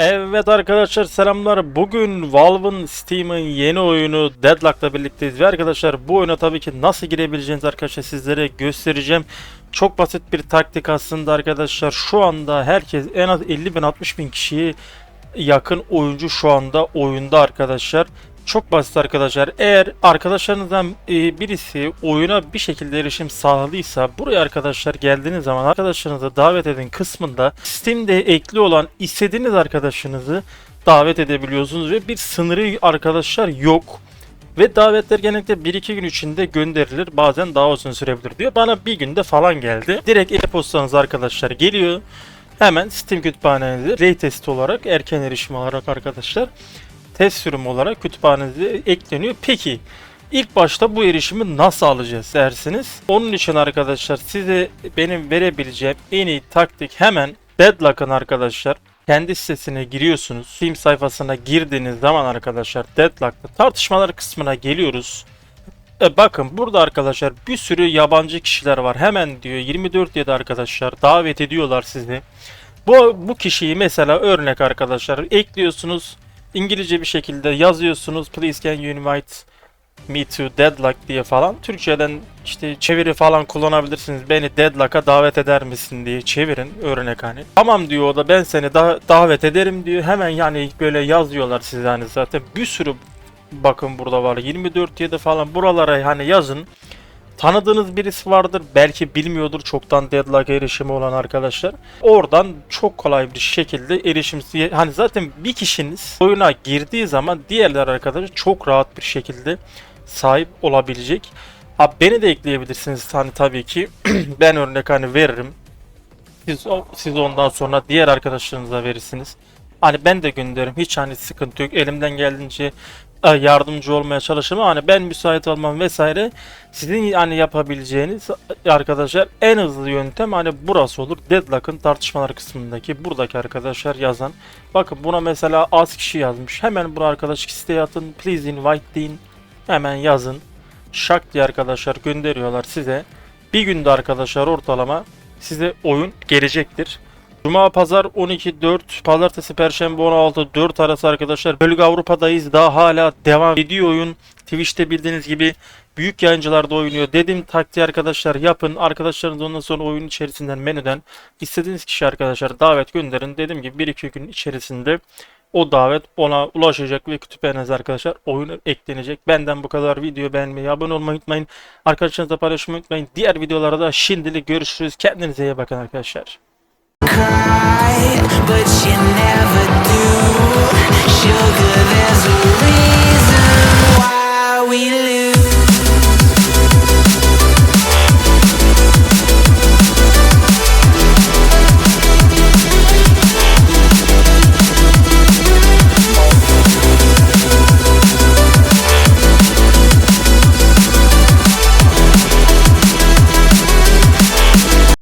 Evet arkadaşlar selamlar. Bugün Valve'ın Steam'in yeni oyunu Deadlock'la birlikteyiz ve arkadaşlar bu oyuna tabii ki nasıl girebileceğinizi arkadaşlar sizlere göstereceğim. Çok basit bir taktik aslında arkadaşlar. Şu anda herkes en az 50 bin 60 bin kişiye yakın oyuncu şu anda oyunda arkadaşlar. Çok basit arkadaşlar. Eğer arkadaşlarınızdan e, birisi oyuna bir şekilde erişim sağladıysa buraya arkadaşlar geldiğiniz zaman arkadaşlarınızı davet edin kısmında Steam'de ekli olan istediğiniz arkadaşınızı davet edebiliyorsunuz ve bir sınırı arkadaşlar yok. Ve davetler genellikle 1-2 gün içinde gönderilir. Bazen daha uzun sürebilir diyor. Bana bir günde falan geldi. Direkt e-postanız arkadaşlar geliyor. Hemen Steam kütüphanenize raytest olarak erken erişim olarak arkadaşlar test sürümü olarak kütüphanenize ekleniyor. Peki ilk başta bu erişimi nasıl alacağız dersiniz. Onun için arkadaşlar size benim verebileceğim en iyi taktik hemen Deadlock'ın arkadaşlar kendi sitesine giriyorsunuz. Steam sayfasına girdiğiniz zaman arkadaşlar Deadlock'ta tartışmalar kısmına geliyoruz. E bakın burada arkadaşlar bir sürü yabancı kişiler var. Hemen diyor 24 ya da arkadaşlar davet ediyorlar sizi. Bu, bu kişiyi mesela örnek arkadaşlar ekliyorsunuz. İngilizce bir şekilde yazıyorsunuz. Please can you invite me to Deadlock diye falan. Türkçeden işte çeviri falan kullanabilirsiniz. Beni Deadlock'a davet eder misin diye çevirin örnek hani. Tamam diyor o da ben seni da davet ederim diyor. Hemen yani böyle yazıyorlar size hani zaten bir sürü bakın burada var 24 7 falan buralara hani yazın. Tanıdığınız birisi vardır. Belki bilmiyordur çoktan Deadlock'a erişimi olan arkadaşlar. Oradan çok kolay bir şekilde erişim hani zaten bir kişiniz oyuna girdiği zaman diğerler arkadaşlar çok rahat bir şekilde sahip olabilecek. Ha beni de ekleyebilirsiniz hani tabii ki. ben örnek hani veririm. Siz, siz ondan sonra diğer arkadaşlarınıza verirsiniz. Hani ben de gönderirim. Hiç hani sıkıntı yok. Elimden geldiğince yardımcı olmaya çalışırım. Hani ben müsait olmam vesaire. Sizin hani yapabileceğiniz e, arkadaşlar en hızlı yöntem hani burası olur. Deadlock'ın tartışmalar kısmındaki buradaki arkadaşlar yazan. Bakın buna mesela az kişi yazmış. Hemen buna arkadaş isteği atın. Please invite deyin. Hemen yazın. Şak diye arkadaşlar gönderiyorlar size. Bir günde arkadaşlar ortalama size oyun gelecektir. Cuma, pazar 12-4, pazartesi, perşembe 16-4 arası arkadaşlar. Bölge Avrupa'dayız. Daha hala devam ediyor oyun. Twitch'te bildiğiniz gibi büyük yayıncılar da oynuyor. Dediğim taktiği arkadaşlar yapın. Arkadaşlarınız ondan sonra oyun içerisinden menüden istediğiniz kişi arkadaşlar davet gönderin. Dediğim gibi 1-2 gün içerisinde o davet ona ulaşacak ve kütüphanenize arkadaşlar oyun eklenecek. Benden bu kadar video beğenmeyi, abone olmayı unutmayın. Arkadaşlarınızla paylaşmayı unutmayın. Diğer videolarda şimdilik görüşürüz. Kendinize iyi bakın arkadaşlar. Cry, but you never